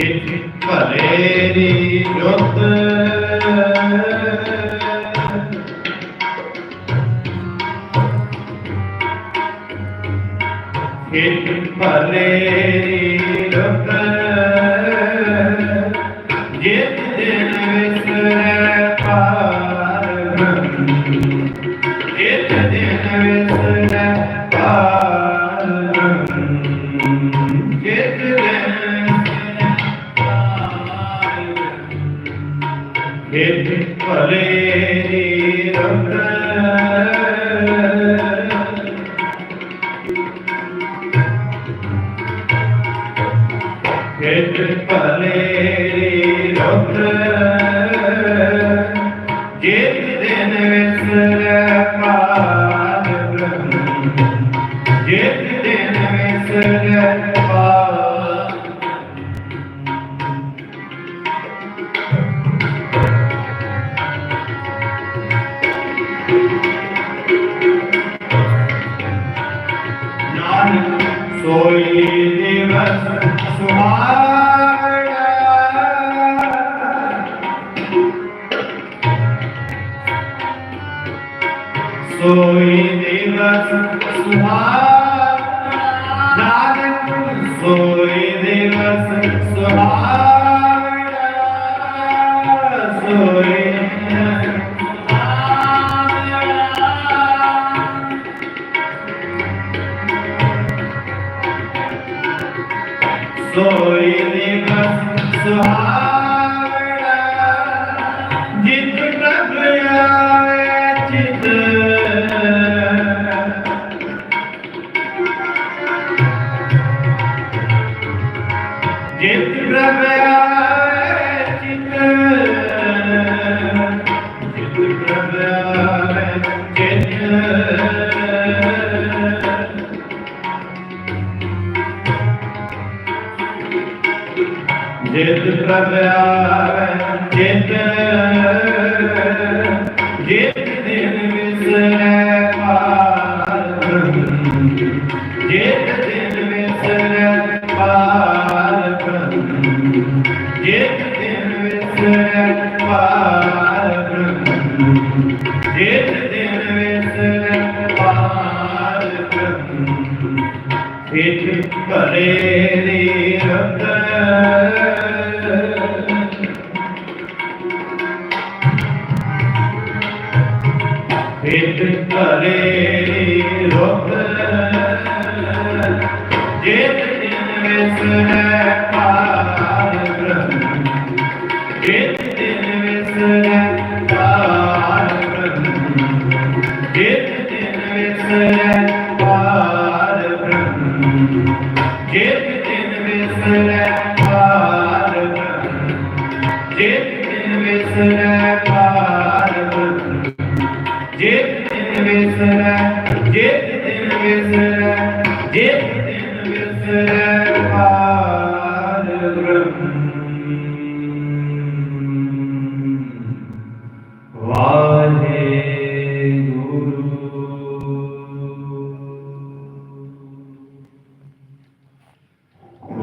ਇਕ ਭਲੇ ਦੀ ਜੁਤ। ਇਕ ਭਲੇ ਦੀ ਜੁਤ। ਜਿਤ ਦਿਨ ਵਿਸਰੈ ਪਾਰ। ਬ੍ਰਹਮ ਦਿਨ ਵਿਸਰੈ ਪਾਰ। ਜਿਤ ਦਿਨ ਬ੍ਰਹਮ ਭਲੇ ਦੀ ਰੰਗ। ਭਲੇ ਦੀ ਜਿਤ ਦਿਨ ਵਿਸਰੈ ਪਾਰ ਬ੍ਰਹਮ ਜਿਤ ਦਿਨ ਵਿਸਰੈ ਨਾਨਕ ਸੋਈ ਦਿਵਸ ਸੁਹਾਵਣਾ ਸੋਈ ਦਿਵਸ ਸੁਹਾਵਣਾ ਨਾਨਕ ਸੋਈ ਦਿਵਸ ਸੁਹਾਵਣਾ ਸੋਈ ਨਿਵਸ ਸੁਹਾਵਣਾ ਜਿਤ ਪ੍ਰਭ ਆਵੇ ਚਿਤ ਜਿਤ ਪ੍ਰਭ ਆਵੇ ਚਿਤ ਜਿਤ ਪ੍ਰਭ ਜਿਤ ਪ੍ਰਭ ਜਿਤ ਜਿਤ ਦਿਨ ਵਿਸਰੈ ਪਾਰ ਜਿਤ ਦਿਨ ਵਿਸਰੈ ਪਾਰ ਜਿਤ ਦਿਨ ਵਿਸਰੈ ਪਾਰ ਜਿਤ ਦਿਨ ਵਿਸਰੈ ਇਕ ਭਲੇ ਦੀ ਰਤ ਇਕ ਭਲੇ ਦੀ ਰਤ ਜਿਤ ਦਿਨ ਵਿਸਰੈ ਪਾਰ ਜਿਤ ਦਿਨ ਵਿਸਰੈ ਪਾਰ ਬ੍ਰਹਮ ਜਿਤ ਦਿਨ ਵਿਸਰੈ ਪਾਰ ਬ੍ਰਹਮ ਜਿਤ ਦਿਨ ਵਿਸਰੈ, ਜਿਤ ਦਿਨ ਵਿਸਰੈ, ਜਿਤ ਦਿਨ ਵਿਸਰੈ ਪਾਰ